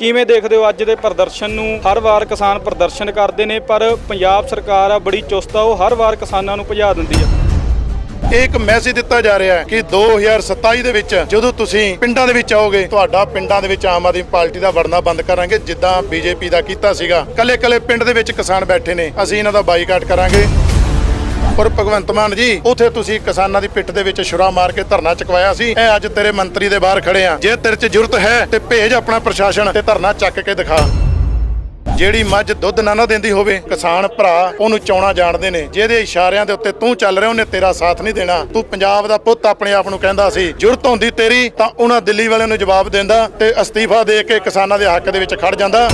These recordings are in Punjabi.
ਕਿਵੇਂ ਦੇਖਦੇ ਹੋ ਅੱਜ ਦੇ ਪ੍ਰਦਰਸ਼ਨ ਨੂੰ? ਹਰ ਵਾਰ ਕਿਸਾਨ ਪ੍ਰਦਰਸ਼ਨ ਕਰਦੇ ਨੇ, ਪਰ ਪੰਜਾਬ ਸਰਕਾਰ ਆ ਬੜੀ ਚੁਸਤ ਆ, ਉਹ ਹਰ ਵਾਰ ਕਿਸਾਨਾਂ ਨੂੰ ਭਜਾ ਦਿੰਦੀ ਆ। ਇਹ ਇੱਕ ਮੈਸੇਜ ਦਿੱਤਾ ਜਾ ਰਿਹਾ ਹੈ ਕਿ 2027 ਦੇ ਵਿੱਚ ਜਦੋਂ ਤੁਸੀਂ ਪਿੰਡਾਂ ਦੇ ਵਿੱਚ ਆਓਗੇ, ਤੁਹਾਡਾ ਪਿੰਡਾਂ ਦੇ ਵਿੱਚ ਆਮ ਆਦਮੀ ਪਾਰਟੀ ਦਾ ਵੜਨਾ ਬੰਦ ਕਰਾਂਗੇ, ਜਿੱਦਾਂ ਬੀਜੇਪੀ ਦਾ ਕੀਤਾ ਸੀਗਾ। ਕੱਲੇ ਕੱਲੇ ਪਿੰਡ ਦੇ ਵਿੱਚ ਕਿਸਾਨ ਬੈਠੇ ਨੇ, ਅਸੀਂ ਇਹਨਾਂ ਦਾ ਬਾਈਕਾਟ ਕਰਾਂਗੇ। ਔਰ ਭਗਵੰਤ ਮਾਨ ਜੀ। ਉਥੇ ਤੁਸੀਂ ਕਿਸਾਨਾਂ ਦੀ ਪਿੱਠ ਦੇ ਵਿੱਚ ਛੁਰਾ ਮਾਰ ਕੇ ਧਰਨਾ ਚਕਵਾਇਆ ਸੀ। ਇਹ ਅੱਜ ਤੇਰੇ ਮੰਤਰੀ ਦੇ ਬਾਹਰ ਖੜੇ ਆ। ਜੇ ਤੇਰੇ 'ਚ ਜ਼ਰੂਰਤ ਹੈ ਤੇ ਭੇਜ ਆਪਣਾ ਪ੍ਰਸ਼ਾਸਨ ਤੇ ਧਰਨਾ ਚੱਕ ਕੇ ਦਿਖਾ। ਜਿਹੜੀ ਮੱਝ ਦੁੱਧ ਨਾ ਨਾ ਦਿੰਦੀ ਹੋਵੇ, ਕਿਸਾਨ ਭਰਾ ਉਹਨੂੰ ਚੌਣਾ ਜਾਣਦੇ ਨੇ। ਜਿਹਦੇ ਇਸ਼ਾਰਿਆਂ ਦੇ ਉੱਤੇ ਤੂੰ ਚੱਲ ਰਿਹਾ, ਉਹਨੇ ਤੇਰਾ ਸਾਥ ਨਹੀਂ ਦੇਣਾ। ਤੂੰ ਪੰਜਾਬ ਦਾ ਪੁੱਤ ਆਪਣੇ ਆਪ ਨੂੰ ਕਹਿੰਦਾ ਸੀ ਜੁਰਤ ਹੁੰਦੀ ਤੇਰੀ ਤਾਂ ਉਹਨਾਂ ਦਿੱਲੀ ਵਾਲਿਆਂ ਨੂੰ ਜਵਾਬ ਦਿੰਦਾ ਤੇ ਅਸਤੀਫਾ ਦੇ ਕੇ ਕਿਸਾਨਾਂ ਦੇ ਹੱਕ ਦੇ ਵਿੱਚ ਖੜ ਜਾਂਦਾ।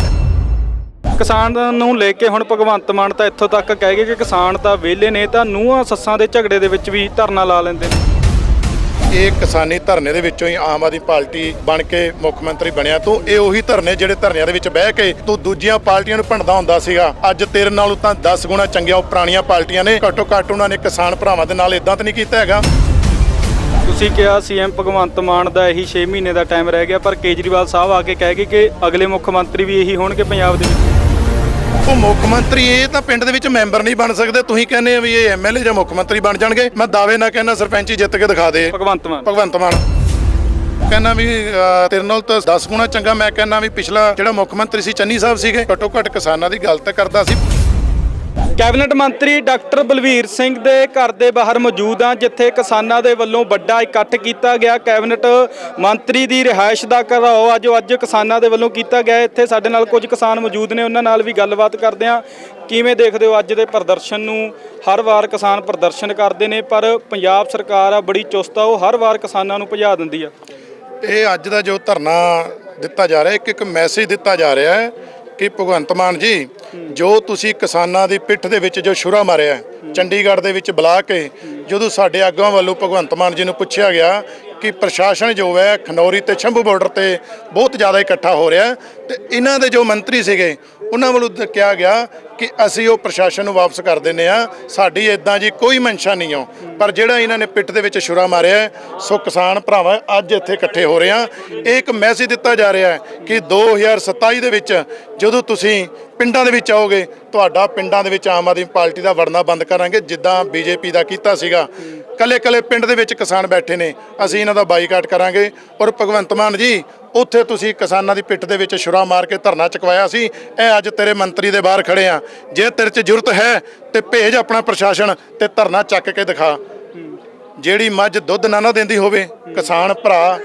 ਕਿਸਾਨ ਨੂੰ ਲੈ ਕੇ ਹੁਣ ਭਗਵੰਤ ਮਾਨ ਤਾਂ ਇੱਥੋਂ ਤੱਕ ਕਹਿ ਗਏ ਕਿ ਕਿਸਾਨ ਤਾਂ ਵਿਹਲੇ ਨੇ ਤਾਂ ਨੂੰਹਾਂ ਸੱਸਾਂ ਦੇ ਝਗੜੇ ਦੇ ਵਿੱਚ ਵੀ ਧਰਨਾ ਲਾ ਲੈਂਦੇ ਨੇ। ਇਹ ਕਿਸਾਨੀ ਧਰਨੇ ਦੇ ਵਿੱਚੋਂ ਹੀ ਆਮ ਆਦਮੀ ਪਾਰਟੀ ਬਣ ਕੇ ਮੁੱਖ ਮੰਤਰੀ ਬਣਿਆ ਤੂੰ ਇਹ ਉਹੀ ਧਰਨੇ ਜਿਹੜੇ ਧਰਨਿਆਂ ਦੇ ਵਿੱਚ ਬਹਿ ਕੇ ਤੂੰ ਦੂਜੀਆਂ ਪਾਰਟੀਆਂ ਨੂੰ ਭੰਡਦਾ ਹੁੰਦਾ ਸੀਗਾ। ਅੱਜ ਤੇਰੇ ਨਾਲੋਂ ਤਾਂ 10 ਗੁਣਾ ਚੰਗੀਆਂ ਉਹ ਪੁਰਾਣੀਆਂ ਪਾਰਟੀਆਂ ਨੇ ਘੱਟੋ ਘੱਟ ਉਹਨਾਂ ਨੇ ਕਿਸਾਨ ਭਰਾਵਾਂ ਦੇ ਨਾਲ ਇਦਾਂ ਤਾਂ ਨਹੀਂ ਕੀਤਾ ਹੈਗਾ। ਤੁਸੀਂ ਕਿਹਾ ਸੀਐਮ ਭਗਵੰਤ ਮਾਨ ਦਾ ਇਹੀ 6 ਮਹੀਨੇ ਦਾ ਟਾਈਮ ਰਹਿ ਗਿਆ ਪਰ ਕੇਜਰੀਵਾਲ ਸਾਹਿਬ ਆ ਕੇ ਕਹਿ ਗਏ ਕਿ ਅਗਲੇ ਮੁੱਖ ਮੰਤਰੀ ਵੀ ਇਹੀ ਹੋਣਗੇ ਪੰਜਾਬ ਦੇ ਵਿੱਚ। ਉਹ ਮੁੱਖ ਮੰਤਰੀ ਇਹ ਤਾਂ ਪਿੰਡ ਦੇ ਵਿੱਚ ਮੈਂਬਰ ਨਹੀਂ ਬਣ ਸਕਦੇ। ਤੁਸੀਂ ਕਹਿੰਦੇ ਆ ਵੀ ਇਹ ਐਮਐਲਏ ਜਾਂ ਮੁੱਖ ਮੰਤਰੀ ਬਣ ਜਾਣਗੇ। ਮੈਂ ਦਾਅਵੇ ਨਾਲ ਕਹਿੰਦਾ ਸਰਪੰਚੀ ਜਿੱਤ ਕੇ ਦਿਖਾ ਦੇ। ਭਗਵੰਤ ਮਾਨ। ਭਗਵੰਤ ਮਾਨ। ਕਹਿੰਦਾ ਵੀ ਅਹ, ਤੇਰੇ ਨਾਲ ਤਾਂ 10 ਗੁਣਾ ਚੰਗਾ। ਮੈਂ ਕਹਿੰਦਾ ਵੀ ਪਿਛਲਾ ਜਿਹੜਾ ਮੁੱਖ ਮੰਤਰੀ ਸੀ ਚੰਨੀ ਸਾਹਿਬ ਸੀਗੇ ਘੱਟੋ ਘੱਟ ਕਿਸਾਨਾਂ ਦੀ ਗੱਲ ਤਾਂ ਕਰਦਾ ਸੀ। ਕੈਬਨਿਟ ਮੰਤਰੀ ਡਾਕਟਰ ਬਲਵੀਰ ਸਿੰਘ ਦੇ ਘਰ ਦੇ ਬਾਹਰ ਮੌਜੂਦ ਹਾਂ ਜਿੱਥੇ ਕਿਸਾਨਾਂ ਦੇ ਵੱਲੋਂ ਵੱਡਾ ਇਕੱਠ ਕੀਤਾ ਗਿਆ। ਕੈਬਨਿਟ ਮੰਤਰੀ ਦੀ ਰਿਹਾਇਸ਼ ਦਾ ਘਰਾਓ ਅੱਜ ਅੱਜ ਕਿਸਾਨਾਂ ਦੇ ਵੱਲੋਂ ਕੀਤਾ ਗਿਆ। ਇੱਥੇ ਸਾਡੇ ਨਾਲ ਕੁਝ ਕਿਸਾਨ ਮੌਜੂਦ ਨੇ, ਉਹਨਾਂ ਨਾਲ ਵੀ ਗੱਲਬਾਤ ਕਰਦੇ ਹਾਂ ਕਿਵੇਂ ਦੇਖਦੇ ਹੋ ਅੱਜ ਦੇ ਪ੍ਰਦਰਸ਼ਨ ਨੂੰ? ਹਰ ਵਾਰ ਕਿਸਾਨ ਪ੍ਰਦਰਸ਼ਨ ਕਰਦੇ ਨੇ, ਪਰ ਪੰਜਾਬ ਸਰਕਾਰ ਆ, ਬੜੀ ਚੁਸਤ ਆ, ਉਹ ਹਰ ਵਾਰ ਕਿਸਾਨਾਂ ਨੂੰ ਭਜਾ ਦਿੰਦੀ ਆ। ਇਹ ਅੱਜ ਦਾ ਜੋ ਧਰਨਾ ਦਿੱਤਾ ਜਾ ਰਿਹਾ ਇੱਕ ਇੱਕ ਮੈਸੇਜ ਦਿੱਤਾ ਜਾ ਰਿਹਾ ਹੈ ਕਿ ਭਗਵੰਤ ਮਾਨ ਜੀ, ਜੋ ਤੁਸੀਂ ਕਿਸਾਨਾਂ ਦੀ ਪਿੱਠ ਦੇ ਵਿੱਚ ਜੋ ਛੁਰਾ ਮਾਰਿਆ, ਚੰਡੀਗੜ੍ਹ ਦੇ ਵਿੱਚ ਬੁਲਾ ਕੇ ਜਦੋਂ ਸਾਡੇ ਆਗੂਆਂ ਵੱਲੋਂ ਭਗਵੰਤ ਮਾਨ ਜੀ ਨੂੰ ਪੁੱਛਿਆ ਗਿਆ ਕਿ ਪ੍ਰਸ਼ਾਸਨ ਜੋ ਹੈ ਖਨੌਰੀ ਤੇ ਸ਼ੰਭੂ ਬਾਰਡਰ ਤੇ ਬਹੁਤ ਜ਼ਿਆਦਾ ਇਕੱਠਾ ਹੋ ਰਿਹਾ ਹੈ, ਤੇ ਇਹਨਾਂ ਦੇ ਜੋ ਮੰਤਰੀ ਸੀਗੇ, ਉਹਨਾਂ ਵੱਲੋਂ ਦ- ਕਿਹਾ ਗਿਆ ਕਿ ਅਸੀਂ ਉਹ ਪ੍ਰਸ਼ਾਸਨ ਨੂੰ ਵਾਪਸ ਕਰ ਦਿੰਨੇ ਆ ਸਾਡੀ ਇਦਾਂ ਜੀ ਕੋਈ ਮਨਸ਼ਾ ਨਹੀਂ ਹੋ ਪਰ ਜਿਹੜਾ ਇਹਨਾਂ ਨੇ ਪਿੱਠ ਦੇ ਵਿੱਚ ਛੁਰਾ ਮਾਰਿਆ ਸੋ ਕਿਸਾਨ ਭਰਾਵਾਂ, ਅੱਜ ਇੱਥੇ ਇਕੱਠੇ ਹੋ ਰਹੇ ਆ ਇਹ ਇੱਕ ਮੈਸੇਜ ਦਿੱਤਾ ਜਾ ਰਿਹਾ ਹੈ ਕਿ 2027 ਦੇ ਵਿੱਚ ਜਦੋਂ ਤੁਸੀਂ ਪਿੰਡਾਂ ਦੇ ਵਿੱਚ ਆਓਗੇ, ਤੁਹਾਡਾ ਪਿੰਡਾਂ ਦੇ ਵਿੱਚ ਆਮ ਆਦਮੀ ਪਾਰਟੀ ਦਾ ਵੜਨਾ ਬੰਦ ਕਰਾਂਗੇ, ਜਿੱਦਾਂ ਬੀਜੇਪੀ ਦਾ ਕੀਤਾ ਸੀਗਾ। ਕੱਲੇ ਕੱਲੇ ਪਿੰਡ ਦੇ ਵਿੱਚ ਕਿਸਾਨ ਬੈਠੇ ਨੇ, ਅਸੀਂ ਇਹਨਾਂ ਦਾ ਬਾਈਕਾਟ ਕਰਾਂਗੇ। ਔਰ ਭਗਵੰਤ ਮਾਨ ਜੀ, ਉੱਥੇ ਤੁਸੀਂ ਕਿਸਾਨਾਂ ਦੀ ਪਿੱਠ ਦੇ ਵਿੱਚ ਛੁਰਾ ਮਾਰ ਕੇ ਧਰਨਾ ਚਕਵਾਇਆ ਸੀ। ਇਹ ਅੱਜ ਤੇਰੇ ਮੰਤਰੀ ਦੇ ਬਾਹਰ ਖੜੇ ਆ। ਜੇ ਤੇਰੇ 'ਚ ਜ਼ਰੂਰਤ ਹੈ ਤੇ ਭੇਜ ਆਪਣਾ ਪ੍ਰਸ਼ਾਸਨ ਤੇ ਧਰਨਾ ਚੱਕ ਕੇ ਦਿਖਾ। ਜਿਹੜੀ ਮੱਝ ਦੁੱਧ ਨਾ ਨਾ ਦਿੰਦੀ ਹੋਵੇ ਕਿਸਾਨ ਭਰਾ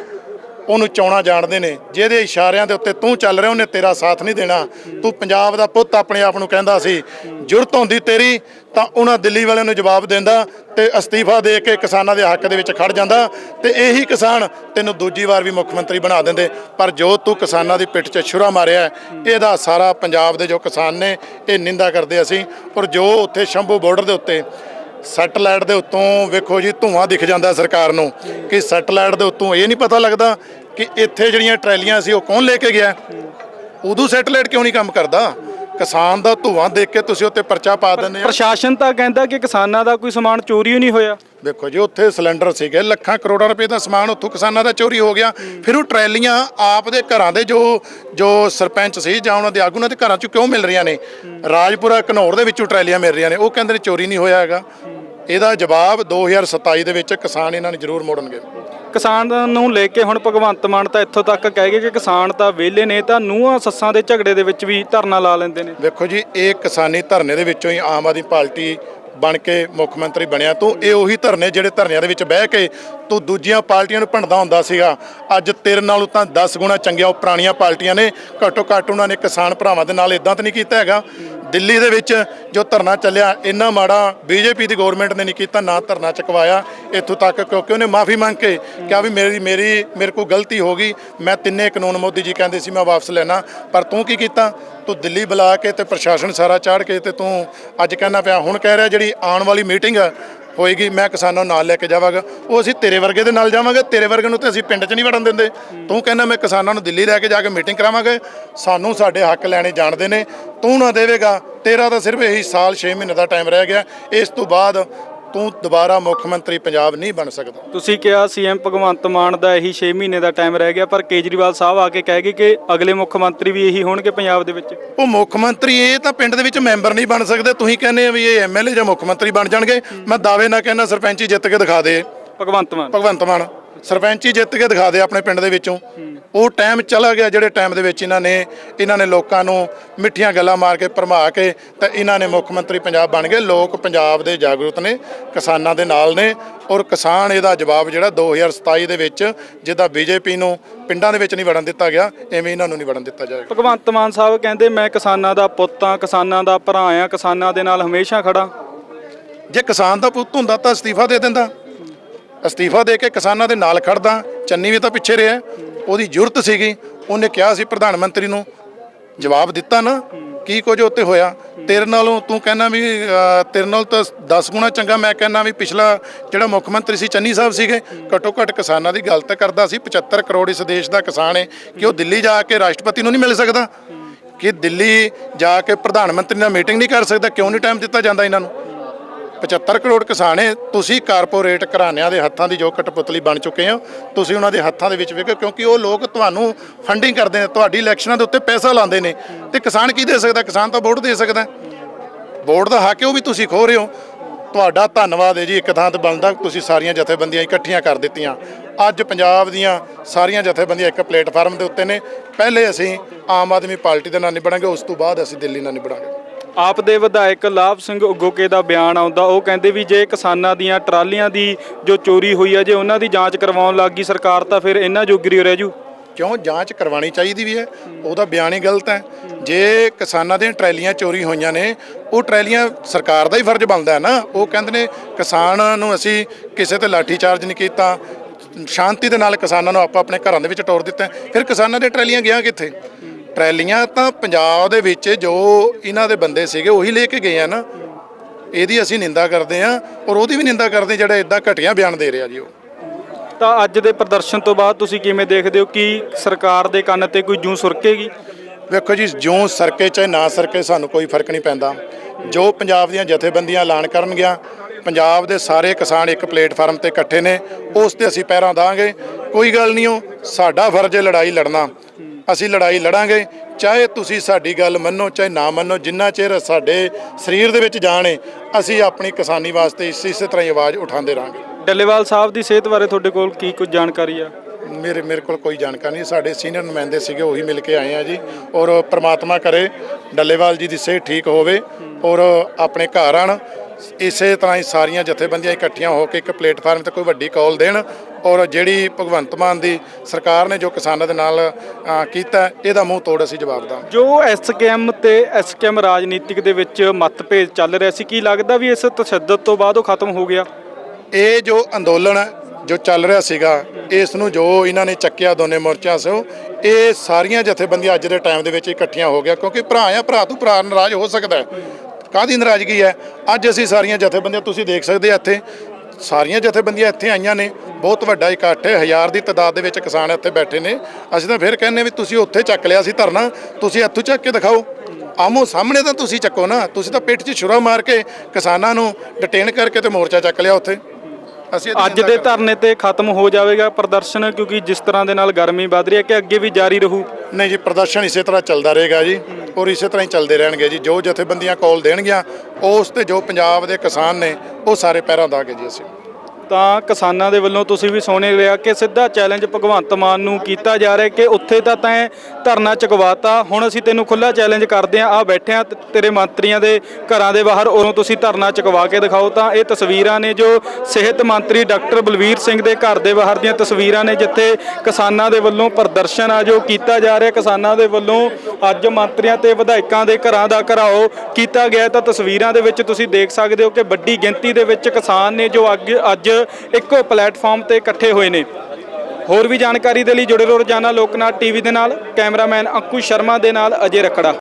ਉਹਨੂੰ ਚੌਣਾ ਜਾਣਦੇ ਨੇ, ਜਿਹਦੇ ਇਸ਼ਾਰਿਆਂ ਦੇ ਉੱਤੇ ਤੂੰ ਚੱਲ ਰਿਹਾ, ਉਹਨੇ ਤੇਰਾ ਸਾਥ ਨਹੀਂ ਦੇਣਾ। ਤੂੰ ਪੰਜਾਬ ਦਾ ਪੁੱਤ ਆਪਣੇ ਆਪ ਨੂੰ ਕਹਿੰਦਾ ਸੀ ਜ਼ਰੂਰਤ ਹੁੰਦੀ ਤੇਰੀ, ਤਾਂ ਉਹਨਾਂ ਦਿੱਲੀ ਵਾਲਿਆਂ ਨੂੰ ਜਵਾਬ ਦਿੰਦਾ ਤੇ ਅਸਤੀਫਾ ਦੇ ਕੇ ਕਿਸਾਨਾਂ ਦੇ ਹੱਕ ਦੇ ਵਿੱਚ ਖੜ ਜਾਂਦਾ ਤੇ ਇਹੀ ਕਿਸਾਨ ਤੈਨੂੰ ਦੂਜੀ ਵਾਰ ਵੀ ਮੁੱਖ ਮੰਤਰੀ ਬਣਾ ਦਿੰਦੇ। ਪਰ ਜੋ ਤੂੰ ਕਿਸਾਨਾਂ ਦੀ ਪਿੱਠ 'ਚ ਛੁਰਾ ਮਾਰਿਆ, ਇਹਦਾ ਸਾਰਾ ਪੰਜਾਬ ਦੇ ਜੋ ਕਿਸਾਨ ਨੇ, ਇਹ ਨਿੰਦਾ ਕਰਦੇ ਅਸੀਂ। ਔਰ ਜੋ ਉੱਥੇ ਸ਼ੰਭੂ ਬਾਰਡਰ ਦੇ ਉੱਤੇ ਸੈਟਲਾਈਟ ਦੇ ਉੱਤੋਂ ਵੇਖੋ ਜੀ, ਧੂਆਂ ਦਿਖ ਜਾਂਦਾ ਸਰਕਾਰ ਨੂੰ ਕਿ ਸੈਟਲਾਈਟ ਦੇ ਉੱਤੋਂ ਇਹ ਨਹੀਂ ਪਤਾ ਲੱਗਦਾ ਕਿ ਇੱਥੇ ਜਿਹੜੀਆਂ ਟਰੈਲੀਆਂ ਸੀ ਉਹ ਕੌਣ ਲੈ ਕੇ ਗਿਆ? ਉਦੋਂ ਸੈਟਲਾਈਟ ਕਿਉਂ ਨਹੀਂ ਕੰਮ ਕਰਦਾ? ਕਿਸਾਨ ਦਾ ਧੂਆਂ ਦੇਖ ਕੇ ਤੁਸੀਂ ਉੱਤੇ ਪਰਚਾ ਪਾ ਦਿੰਦੇ ਆ ਪ੍ਰਸ਼ਾਸਨ ਤਾਂ ਕਹਿੰਦਾ ਕਿ ਕਿਸਾਨਾਂ ਦਾ ਕੋਈ ਸਮਾਨ ਚੋਰੀ ਹੀ ਨਹੀਂ ਹੋਇਆ। ਦੇਖੋ ਜੀ ਉੱਥੇ ਸਿਲੰਡਰ ਸੀਗੇ ਲੱਖਾਂ ਕਰੋੜਾਂ ਰੁਪਏ ਦਾ ਸਮਾਨ ਉੱਥੋਂ ਕਿਸਾਨਾਂ ਦਾ ਚੋਰੀ ਹੋ ਗਿਆ। ਫਿਰ ਉਹ ਟਰੈਲੀਆਂ ਆਪ ਦੇ ਘਰਾਂ ਦੇ ਜੋ ਜੋ ਸਰਪੰਚ ਸੀ ਜਾਂ ਉਹਨਾਂ ਦੇ ਆਗੂ ਉਹਨਾਂ ਦੇ ਘਰਾਂ ਚੋਂ ਕਿਉਂ ਮਿਲ ਰਹੀਆਂ ਨੇ? ਰਾਜਪੁਰਾ ਘਨੌਰ ਦੇ ਵਿੱਚੋਂ ਟਰੈਲੀਆਂ ਮਿਲ ਰਹੀਆਂ ਨੇ। ਉਹ ਕਹਿੰਦੇ ਨੇ ਚੋਰੀ ਨਹੀਂ ਹੋਇਆ ਹੈਗਾ। ਇਹਦਾ ਜਵਾਬ 2027 ਦੇ ਵਿੱਚ ਕਿਸਾਨ ਇਹਨਾਂ ਨੂੰ ਜ਼ਰੂਰ ਮੋੜਨਗੇ। ਕਿਸਾਨ ਨੂੰ ਲੈ ਕੇ ਹੁਣ ਭਗਵੰਤ ਮਾਨ ਤਾਂ ਇੱਥੋਂ ਤੱਕ ਕਹਿ ਗਏ ਕਿ ਕਿਸਾਨ ਤਾਂ ਵਿਹਲੇ ਨੇ, ਤਾਂ ਨੂੰਹਾਂ ਸੱਸਾਂ ਦੇ ਝਗੜੇ ਦੇ ਵਿੱਚ ਵੀ ਧਰਨਾ ਲਾ ਲੈਂਦੇ ਨੇ। ਦੇਖੋ ਜੀ, ਇਹ ਕਿਸਾਨੀ ਧਰਨੇ ਦੇ ਵਿੱਚੋਂ ਹੀ ਆਮ ਆਦਮੀ ਪਾਰਟੀ ਬਣ ਕੇ ਮੁੱਖ ਮੰਤਰੀ ਬਣਿਆ। ਤੂੰ ਇਹ ਉਹੀ ਧਰਨੇ ਜਿਹੜੇ ਧਰਨਿਆਂ ਦੇ ਵਿੱਚ ਬਹਿ ਕੇ ਤੂੰ ਦੂਜੀਆਂ ਪਾਰਟੀਆਂ ਨੂੰ ਭੰਡਦਾ ਹੁੰਦਾ ਸੀਗਾ। ਅੱਜ ਤੇਰੇ ਨਾਲੋਂ ਤਾਂ 10 ਗੁਣਾ ਚੰਗੀਆਂ ਉਹ ਪੁਰਾਣੀਆਂ ਪਾਰਟੀਆਂ ਨੇ। ਘੱਟੋ ਘੱਟ ਉਹਨਾਂ ਨੇ ਕਿਸਾਨ ਭਰਾਵਾਂ ਦੇ ਨਾਲ ਇਦਾਂ ਤਾਂ ਨਹੀਂ ਕੀਤਾ ਹੈਗਾ। ਦਿੱਲੀ ਦੇ ਵਿੱਚ ਜੋ ਧਰਨਾ ਚੱਲਿਆ, ਇੰਨਾ ਮਾੜਾ ਬੀਜੇਪੀ ਦੀ ਗਵਰਨਮੈਂਟ ਨੇ ਨਹੀਂ ਕੀਤਾ, ਨਾ ਧਰਨਾ ਚੁਕਵਾਇਆ ਇੱਥੋਂ ਤੱਕ, ਕਿਉਂਕਿ ਉਹਨੇ ਮਾਫੀ ਮੰਗ ਕੇ ਕਿਹਾ ਵੀ ਮੇਰੀ ਮੇਰੀ, ਮੇਰੇ ਕੋਲ ਗਲਤੀ ਹੋ ਗਈ, ਮੈਂ ਤਿੰਨੇ ਕਾਨੂੰਨ ਮੋਦੀ ਜੀ ਕਹਿੰਦੇ ਸੀ, ਮੈਂ ਵਾਪਸ ਲੈਣਾ, ਪਰ ਤੂੰ ਕੀ ਕੀਤਾ? ਤੂੰ ਦਿੱਲੀ ਬੁਲਾ ਕੇ ਤੇ ਪ੍ਰਸ਼ਾਸਨ ਸਾਰਾ ਚਾੜ ਕੇ ਤੇ ਤੂੰ ਅੱਜ ਕਹਿਣਾ ਪਿਆ, ਹੁਣ ਕਹਿ ਰਿਹਾ ਜਿਹੜੀ ਆਉਣ ਵਾਲੀ ਮੀਟਿੰਗ ਹੋਏਗੀ, ਮੈਂ ਕਿਸਾਨਾਂ ਨੂੰ ਨਾਲ ਲੈ ਕੇ ਜਾਵਾਂਗਾ। ਉਹ ਅਸੀਂ ਤੇਰੇ ਵਰਗੇ ਦੇ ਨਾਲ ਜਾਵਾਂਗੇ, ਤੇਰੇ ਵਰਗੇ ਨੂੰ ਤੇ ਅਸੀਂ ਪਿੰਡ 'ਚ ਨਹੀਂ ਵੜਨ ਦਿੰਦੇ। ਤੂੰ ਕਹਿੰਦਾ, ਮੈਂ ਕਿਸਾਨਾਂ ਨੂੰ ਦਿੱਲੀ ਲੈ ਕੇ ਜਾ ਕੇ ਮੀਟਿੰਗ ਕਰਾਵਾਂਗੇ। ਸਾਨੂੰ ਸਾਡੇ ਹੱਕ ਲੈਣੇ ਜਾਣਦੇ ਨੇ। ਤੂੰ ਨਾ ਦੇਵੇਗਾ। ਤੇਰਾ ਤਾਂ ਸਿਰਫ ਇਹੀ ਸਾਲ 6 ਮਹੀਨੇ ਦਾ ਟਾਈਮ ਰਹਿ ਗਿਆ। ਇਸ ਤੋਂ ਬਾਅਦ ਤੂੰ ਦੁਬਾਰਾ ਮੁੱਖ ਮੰਤਰੀ ਪੰਜਾਬ ਨਹੀਂ ਬਣ ਸਕਦਾ। ਤੁਸੀਂ ਕਿਹਾ ਸੀਐਮ ਭਗਵੰਤ ਮਾਨ ਦਾ ਇਹੀ 6 ਮਹੀਨੇ ਦਾ ਟਾਈਮ ਰਹਿ ਗਿਆ ਪਰ ਕੇਜਰੀਵਾਲ ਸਾਹਿਬ ਆ ਕੇ ਕਹਿ ਗਏ ਕਿ ਅਗਲੇ ਮੁੱਖ ਮੰਤਰੀ ਵੀ ਇਹੀ ਹੋਣਗੇ ਪੰਜਾਬ ਦੇ ਵਿੱਚ। ਉਹ ਮੁੱਖ ਮੰਤਰੀ ਇਹ ਤਾਂ ਪਿੰਡ ਦੇ ਵਿੱਚ ਮੈਂਬਰ ਨਹੀਂ ਬਣ ਸਕਦੇ। ਤੁਸੀਂ ਕਹਿੰਦੇ ਆ ਵੀ ਇਹ ਐਮਐਲਏ ਜਾਂ ਮੁੱਖ ਮੰਤਰੀ ਬਣ ਜਾਣਗੇ। ਮੈਂ ਦਾਅਵੇ ਨਾਲ ਕਹਿੰਦਾ ਸਰਪੰਚੀ ਜਿੱਤ ਕੇ ਦਿਖਾ ਦੇ। ਭਗਵੰਤ ਮਾਨ। ਭਗਵੰਤ ਮਾਨ। ਸਰਪੰਚੀ ਜਿੱਤ ਕੇ ਦਿਖਾ ਦੇ ਆਪਣੇ ਪਿੰਡ ਦੇ ਵਿੱਚੋਂ। ਉਹ ਟਾਈਮ ਚਲਾ ਗਿਆ ਜਿਹੜੇ ਟਾਈਮ ਦੇ ਵਿੱਚ ਇਹਨਾਂ ਨੇ ਇਹਨਾਂ ਨੇ ਲੋਕਾਂ ਨੂੰ ਮਿੱਠੀਆਂ ਗੱਲਾਂ ਮਾਰ ਕੇ ਭਰਮਾ ਕੇ ਤੇ ਇਹਨਾਂ ਨੇ ਮੁੱਖ ਮੰਤਰੀ ਪੰਜਾਬ ਬਣ ਗਏ। ਲੋਕ ਪੰਜਾਬ ਦੇ ਜਾਗਰੂਕ ਨੇ ਕਿਸਾਨਾਂ ਦੇ ਨਾਲ ਨੇ ਔਰ ਕਿਸਾਨ ਇਹਦਾ ਜਵਾਬ ਜਿਹੜਾ 2027 ਦੇ ਵਿੱਚ ਜਿੱਦਾਂ ਬੀਜੇਪੀ ਨੂੰ ਪਿੰਡਾਂ ਦੇ ਵਿੱਚ ਨਹੀਂ ਵੜਨ ਦਿੱਤਾ ਗਿਆ ਐਵੇਂ ਇਹਨਾਂ ਨੂੰ ਨਹੀਂ ਵੜਨ ਦਿੱਤਾ ਜਾਏਗਾ। ਭਗਵੰਤ ਮਾਨ ਸਾਹਿਬ ਕਹਿੰਦੇ ਮੈਂ ਕਿਸਾਨਾਂ ਦਾ ਪੁੱਤ ਆ ਕਿਸਾਨਾਂ ਦਾ ਭਰਾ ਆ ਕਿਸਾਨਾਂ ਦੇ ਨਾਲ ਹਮੇਸ਼ਾ ਖੜਾ ਜੇ ਕਿਸਾਨ ਦਾ ਪੁੱਤ ਹੁੰਦਾ ਤਾਂ ਅਸਤੀਫਾ ਦੇ ਦਿੰਦਾ। ਅਸਤੀਫਾ ਦੇ ਕੇ ਕਿਸਾਨਾਂ ਦੇ ਨਾਲ ਖੜਦਾ, ਚੰਨੀ ਵੀ ਤਾਂ ਪਿੱਛੇ ਰਿਹਾ। ਉਹਦੀ ਜ਼ਰੂਰਤ ਸੀਗੀ। ਉਹਨੇ ਕਿਹਾ ਸੀ ਪ੍ਰਧਾਨ ਮੰਤਰੀ ਨੂੰ, ਜਵਾਬ ਦਿੱਤਾ ਨਾ, ਕੀ ਕੁਝ ਉੱਤੇ ਹੋਇਆ? ਤੇਰੇ ਨਾਲੋਂ ਤੂੰ ਕਹਿੰਦਾ ਵੀ ਤੇਰੇ ਨਾਲ ਤਾਂ 10 ਗੁਣਾ ਚੰਗਾ, ਮੈਂ ਕਹਿੰਦਾ ਵੀ ਪਿਛਲਾ ਜਿਹੜਾ ਮੁੱਖ ਮੰਤਰੀ ਸੀ ਚੰਨੀ ਸਾਹਿਬ ਸੀਗੇ, ਘੱਟੋ ਘੱਟ ਕਿਸਾਨਾਂ ਦੀ ਗੱਲ ਤਾਂ ਕਰਦਾ ਸੀ। 75 ਕਰੋੜ ਇਸ ਦੇਸ਼ ਦਾ ਕਿਸਾਨ ਹੈ ਕਿ ਉਹ ਦਿੱਲੀ ਜਾ ਕੇ ਰਾਸ਼ਟਰਪਤੀ ਨੂੰ ਨਹੀਂ ਮਿਲ ਸਕਦਾ। ਕਿ ਦਿੱਲੀ ਜਾ ਕੇ ਪ੍ਰਧਾਨ ਮੰਤਰੀ ਨਾਲ ਮੀਟਿੰਗ ਨਹੀਂ ਕਰ ਸਕਦਾ, ਕਿਉਂ ਨਹੀਂ ਟਾਈਮ ਦਿੱਤਾ ਜਾਂਦਾ ਇਹਨਾਂ ਨੂੰ? 75 ਕਰੋੜ ਕਿਸਾਨ ਹੈ। ਤੁਸੀਂ ਕਾਰਪੋਰੇਟ ਘਰਾਣਿਆਂ ਦੇ ਹੱਥਾਂ ਦੀ ਜੋ ਕਟਪੁਤਲੀ ਬਣ ਚੁੱਕੇ ਹੋ, ਤੁਸੀਂ ਉਹਨਾਂ ਦੇ ਹੱਥਾਂ ਦੇ ਵਿੱਚ ਵੇਖੋ, ਕਿਉਂਕਿ ਉਹ ਲੋਕ ਤੁਹਾਨੂੰ ਫੰਡਿੰਗ ਕਰਦੇ ਨੇ, ਤੁਹਾਡੀ ਇਲੈਕਸ਼ਨਾਂ ਦੇ ਉੱਤੇ ਪੈਸਾ ਲਾਉਂਦੇ ਨੇ। ਤੇ ਕਿਸਾਨ ਕੀ ਦੇ ਸਕਦਾ? ਕਿਸਾਨ ਤਾਂ ਵੋਟ ਦੇ ਸਕਦਾ। ਵੋਟ ਦਾ ਹੱਕ ਹੈ, ਉਹ ਵੀ ਤੁਸੀਂ ਖੋ ਰਹੇ ਹੋ। ਤੁਹਾਡਾ ਧੰਨਵਾਦ ਹੈ ਜੀ, ਇੱਕ ਥਾਂ ਤੇ ਬਣਦਾ, ਤੁਸੀਂ ਸਾਰੀਆਂ ਜਥੇਬੰਦੀਆਂ ਇਕੱਠੀਆਂ ਕਰ ਦਿੱਤੀਆਂ। ਅੱਜ ਪੰਜਾਬ ਦੀਆਂ ਸਾਰੀਆਂ ਜਥੇਬੰਦੀਆਂ ਇੱਕ ਪਲੇਟਫਾਰਮ ਦੇ ਉੱਤੇ ਨੇ। ਪਹਿਲੇ ਅਸੀਂ ਆਮ ਆਦਮੀ ਪਾਰਟੀ ਦੇ ਨਾਲ ਨਿਬੜਾਂਗੇ, ਉਸ ਤੋਂ ਬਾਅਦ ਅਸੀਂ ਦਿੱਲੀ ਨਾਲ ਨਿਬੜਾਂਗੇ। ਆਪ ਦੇ ਵਿਧਾਇਕ ਲਾਭ ਸਿੰਘ ਉਗੋਕੇ ਦਾ ਬਿਆਨ ਆਉਂਦਾ, ਉਹ ਕਹਿੰਦੇ ਵੀ ਜੇ ਕਿਸਾਨਾਂ ਦੀਆਂ ਟਰਾਲੀਆਂ ਦੀ ਜੋ ਚੋਰੀ ਹੋਈ ਹੈ ਜੇ ਉਹਨਾਂ ਦੀ ਜਾਂਚ ਕਰਵਾਉਣ ਲੱਗ ਗਈ ਸਰਕਾਰ, ਤਾਂ ਫਿਰ ਇਹਨਾਂ ਜੋਗਰੀ ਹੋ ਰਹਿ ਜੂ। ਕਿਉਂ? ਜਾਂਚ ਕਰਵਾਉਣੀ ਚਾਹੀਦੀ ਵੀ ਹੈ, ਉਹਦਾ ਬਿਆਨ ਹੀ ਗਲਤ ਹੈ। ਜੇ ਕਿਸਾਨਾਂ ਦੀਆਂ ਟਰੈਲੀਆਂ ਚੋਰੀ ਹੋਈਆਂ ਨੇ, ਉਹ ਟਰੈਲੀਆਂ ਸਰਕਾਰ ਦਾ ਹੀ ਫਰਜ਼ ਬਣਦਾ ਹੈ ਨਾ। ਉਹ ਕਹਿੰਦੇ ਨੇ, ਕਿਸਾਨ ਨੂੰ ਅਸੀਂ ਕਿਸੇ ਤੇ ਲਾਠੀ ਚਾਰਜ ਨਹੀਂ ਕੀਤਾ। ਸ਼ਾਂਤੀ ਦੇ ਨਾਲ ਕਿਸਾਨਾਂ ਨੂੰ ਆਪਾਂ ਆਪਣੇ ਘਰਾਂ ਦੇ ਵਿੱਚ ਟੋਰ ਦਿੱਤਾ। ਫਿਰ ਕਿਸਾਨਾਂ ਦੀਆਂ ਟਰੈਲੀਆਂ ਗਿਆ ਕਿੱਥੇ? ਟਰੈਲੀਆਂ ਤਾਂ ਪੰਜਾਬ ਦੇ ਵਿੱਚ ਜੋ ਇਹਨਾਂ ਦੇ ਬੰਦੇ ਸੀਗੇ ਉਹੀ ਲੈ ਕੇ ਗਏ ਆ ਨਾ। ਇਹਦੀ ਅਸੀਂ ਨਿੰਦਾ ਕਰਦੇ ਆ ਔਰ ਉਹਦੀ ਵੀ ਨਿੰਦਾ ਕਰਦੇ ਜਿਹੜਾ ਇਦਾਂ ਘਟੀਆਂ ਬਿਆਨ ਦੇ ਰਿਹਾ ਜੀ ਉਹ। ਤਾਂ ਅੱਜ ਦੇ ਪ੍ਰਦਰਸ਼ਨ ਤੋਂ ਬਾਅਦ ਤੁਸੀਂ ਕਿਵੇਂ ਦੇਖਦੇ ਹੋ ਕਿ ਸਰਕਾਰ ਦੇ ਕੰਨ ਤੇ ਕੋਈ ਜੂੰ ਸੁਰਕੇਗੀ? ਵੇਖੋ ਜੀ ਜਿਉਂ ਸਰਕੇ ਚਾਹੇ ਨਾ ਸਰਕੇ ਸਾਨੂੰ ਕੋਈ ਫ਼ਰਕ ਨਹੀਂ ਪੈਂਦਾ। ਜੋ ਪੰਜਾਬ ਦੀਆਂ ਜਥੇਬੰਦੀਆਂ ਐਲਾਨ ਕਰਨਗੀਆਂ ਪੰਜਾਬ ਦੇ ਸਾਰੇ ਕਿਸਾਨ ਇੱਕ ਪਲੇਟਫਾਰਮ ਤੇ ਇਕੱਠੇ ਨੇ ਉਸ ਤੇ ਅਸੀਂ ਪਹਿਰਾ ਦਾਂਗੇ। ਕੋਈ ਗੱਲ ਨਹੀਂ ਉਹ ਸਾਡਾ ਫਰਜ਼ ਹੈ ਲੜਾਈ ਲੜਨਾ। ਅਸੀਂ ਲੜਾਈ ਲੜਾਂਗੇ ਚਾਹੇ ਤੁਸੀਂ ਸਾਡੀ ਗੱਲ ਮੰਨੋ ਚਾਹੇ ਨਾ ਮੰਨੋ ਜਿੰਨਾ ਚਿਰ ਸਾਡੇ ਸਰੀਰ ਦੇ ਵਿੱਚ ਜਾਨ ਹੈ ਅਸੀਂ ਆਪਣੀ ਕਿਸਾਨੀ ਵਾਸਤੇ ਇਸ ਇਸੇ ਤਰ੍ਹਾਂ ਹੀ ਆਵਾਜ਼ ਉਠਾਉਂਦੇ ਰਹਾਂਗੇ। ਡੱਲੇਵਾਲ ਸਾਹਿਬ ਦੀ ਸਿਹਤ ਬਾਰੇ ਤੁਹਾਡੇ ਕੋਲ ਕੀ ਕੁਝ ਜਾਣਕਾਰੀ ਆ? ਮੇਰੇ ਮੇਰੇ ਕੋਲ ਕੋਈ ਜਾਣਕਾਰੀ ਨਹੀਂ ਸਾਡੇ ਸੀਨੀਅਰ ਨੁਮਾਇੰਦੇ ਸੀਗੇ ਉਹੀ ਮਿਲ ਕੇ ਆਏ ਆ ਜੀ। ਔਰ ਪ੍ਰਮਾਤਮਾ ਕਰੇ ਡੱਲੇਵਾਲ ਜੀ ਦੀ ਸਿਹਤ ਠੀਕ ਹੋਵੇ ਔਰ ਆਪਣੇ ਘਰ ਆਣ ਇਸੇ ਤਰ੍ਹਾਂ ਹੀ ਸਾਰੀਆਂ ਜਥੇਬੰਦੀਆਂ ਇਕੱਠੀਆਂ ਹੋ ਕੇ ਇੱਕ ਪਲੇਟਫਾਰਮ ਤੇ ਕੋਈ ਵੱਡੀ ਕਾਲ ਦੇਣ ਔਰ ਜਿਹੜੀ ਭਗਵੰਤ ਮਾਨ ਦੀ ਸਰਕਾਰ ਨੇ ਜੋ ਕਿਸਾਨਾਂ ਦੇ ਨਾਲ ਅ, ਕੀਤਾ ਇਹਦਾ ਮੂੰਹ ਤੋੜ ਅਸੀਂ ਜਵਾਬ ਦਾਂ ਜੋ ਐਸਕੇਐਮ ਤੇ ਐਸਕੇਐਮ ਰਾਜਨੀਤਿਕ ਦੇ ਵਿੱਚ ਮਤਭੇਦ ਚੱਲ ਰਿਹਾ ਸੀ ਕੀ ਲੱਗਦਾ ਵੀ ਇਸ ਤਸ਼ੱਦਦ ਤੋਂ ਬਾਅਦ ਉਹ ਖਤਮ ਹੋ ਗਿਆ? ਇਹ ਜੋ ਅੰਦੋਲਨ ਜੋ ਚੱਲ ਰਿਹਾ ਸੀਗਾ ਇਸ ਨੂੰ ਜੋ ਇਹਨਾਂ ਨੇ ਚੱਕਿਆ ਦੋਨੇ ਮੋਰਚਿਆਂ ਸੋ ਇਹ ਸਾਰੀਆਂ ਜਥੇਬੰਦੀਆਂ ਅੱਜ ਦੇ ਟਾਈਮ ਦੇ ਵਿੱਚ ਇਕੱਠੀਆਂ ਹੋ ਗਿਆ ਕਿਉਂਕਿ ਭਰਾ ਆ ਭਰਾ ਤੋਂ ਭਰਾ ਨਾਰਾਜ਼ ਹੋ ਸਕਦਾ ਹੈ। ਕਾਹਦੀ ਨਾਰਾਜ਼ਗੀ ਹੈ? ਅੱਜ ਅਸੀਂ ਸਾਰੀਆਂ ਜਥੇਬੰਦੀਆਂ ਤੁਸੀਂ ਦੇਖ ਸਕਦੇ ਆ ਇੱਥੇ ਸਾਰੀਆਂ ਜਥੇਬੰਦੀਆਂ ਇੱਥੇ ਆਈਆਂ ਨੇ, ਬਹੁਤ ਵੱਡਾ ਇਕੱਠ ਹੈ, ਹਜ਼ਾਰ ਦੀ ਤਾਦਾਦ ਦੇ ਵਿੱਚ ਕਿਸਾਨ ਇੱਥੇ ਬੈਠੇ ਨੇ। ਅਸੀਂ ਤਾਂ ਫਿਰ ਕਹਿੰਨੇ ਵੀ ਤੁਸੀਂ ਉੱਥੇ ਚੱਕ ਲਿਆ ਸੀ ਧਰਨਾ, ਤੁਸੀਂ ਇੱਥੋਂ ਚੱਕ ਕੇ ਦਿਖਾਓ। ਆਮੋ ਸਾਹਮਣੇ ਤਾਂ ਤੁਸੀਂ ਚੱਕੋ ਨਾ, ਤੁਸੀਂ ਤਾਂ ਪਿੱਠ 'ਚ ਛੁਰਾ ਮਾਰ ਕੇ ਕਿਸਾਨਾਂ ਨੂੰ ਡਿਟੇਨ ਕਰਕੇ ਤੇ ਮੋਰਚਾ ਚੱਕ ਲਿਆ ਉੱਥੇ। ਅਸੀਂ ਅੱਜ ਦੇ ਧਰਨੇ ਤੇ ਖਤਮ ਹੋ ਜਾਵੇਗਾ ਪ੍ਰਦਰਸ਼ਨ ਕਿਉਂਕਿ ਜਿਸ ਤਰ੍ਹਾਂ ਦੇ ਨਾਲ ਗਰਮੀ ਵੱਧ ਰਹੀ ਹੈ ਕਿ ਅੱਗੇ ਵੀ ਜਾਰੀ ਰਹੂ। ਨਹੀਂ ਜੀ ਪ੍ਰਦਰਸ਼ਨ ਇਸੇ ਤਰ੍ਹਾਂ ਚੱਲਦਾ ਰਹੇਗਾ ਜੀ ਔਰ ਇਸੇ ਤਰ੍ਹਾਂ ਹੀ ਚੱਲਦੇ ਰਹਿਣਗੇ ਜੀ। ਜੋ ਜਥੇਬੰਦੀਆਂ ਕਾਲ ਦੇਣਗੀਆਂ ਉਸ ਤੇ ਜੋ ਪੰਜਾਬ ਦੇ ਕਿਸਾਨ ਨੇ ਉਹ ਸਾਰੇ ਪੈਰਾਂ ਦਾਗੇ ਜੀ ਅਸੀਂ। ਤਾਂ ਕਿਸਾਨਾਂ ਦੇ ਵੱਲੋਂ ਤੁਸੀਂ ਵੀ ਸੁਣੇ ਲਿਆ ਕਿ ਸਿੱਧਾ ਚੈਲੰਜ ਭਗਵੰਤ ਮਾਨ ਨੂੰ ਕੀਤਾ ਜਾ ਰਿਹਾ ਕਿ ਉੱਥੇ ਤਾਂ ਤੈਂ ਧਰਨਾ ਚੁਕਵਾਤਾ। ਹੁਣ ਅਸੀਂ ਤੈਨੂੰ ਖੁੱਲਾ ਚੈਲੰਜ ਕਰਦੇ ਆਂ ਆ ਬੈਠੇ ਆਂ ਤੇਰੇ ਮੰਤਰੀਆਂ ਦੇ ਘਰਾਂ ਦੇ ਬਾਹਰ। ਉਦੋਂ ਤੁਸੀਂ ਧਰਨਾ ਚੁਕਵਾ ਕੇ ਦਿਖਾਓ ਤਾਂ ਇਹ ਤਸਵੀਰਾਂ ਨੇ ਜੋ ਸਿਹਤ ਮੰਤਰੀ ਡਾਕਟਰ ਬਲਵੀਰ ਸਿੰਘ ਦੇ ਘਰ ਦੇ ਬਾਹਰ ਦੀਆਂ ਤਸਵੀਰਾਂ ਨੇ, ਜਿੱਥੇ ਕਿਸਾਨਾਂ ਦੇ ਵੱਲੋਂ ਪ੍ਰਦਰਸ਼ਨ ਆ ਜੋ ਕੀਤਾ ਜਾ ਰਿਹਾ। ਕਿਸਾਨਾਂ ਦੇ ਵੱਲੋਂ ਅੱਜ ਮੰਤਰੀਆਂ ਤੇ ਵਿਧਾਇਕਾਂ ਦੇ ਘਰਾਂ ਦਾ ਘਰਾਓ ਕੀਤਾ ਗਿਆ ਤਾਂ ਤਸਵੀਰਾਂ ਦੇ ਵਿੱਚ ਤੁਸੀਂ ਦੇਖ ਸਕਦੇ ਹੋ ਕਿ ਵੱਡੀ ਗਿਣਤੀ ਦੇ ਵਿੱਚ ਕਿਸਾਨ ਨੇ ਜੋ ਅੱਗ, ਅੱਜ ਇੱਕੋ ਪਲੇਟਫਾਰਮ ਤੇ ਇਕੱਠੇ ਹੋਏ ਨੇ। ਹੋਰ ਵੀ ਜਾਣਕਾਰੀ ਦੇ ਲਈ ਜੁੜੇ ਰਹੋ ਰੋਜ਼ਾਨਾ ਲੋਕਨਾਥ ਟੀਵੀ ਦੇ ਨਾਲ। ਕੈਮਰਾਮੈਨ ਅੰਕੁਸ਼ ਸ਼ਰਮਾ ਦੇ ਨਾਲ ਅਜੇ ਰਖੜਾ।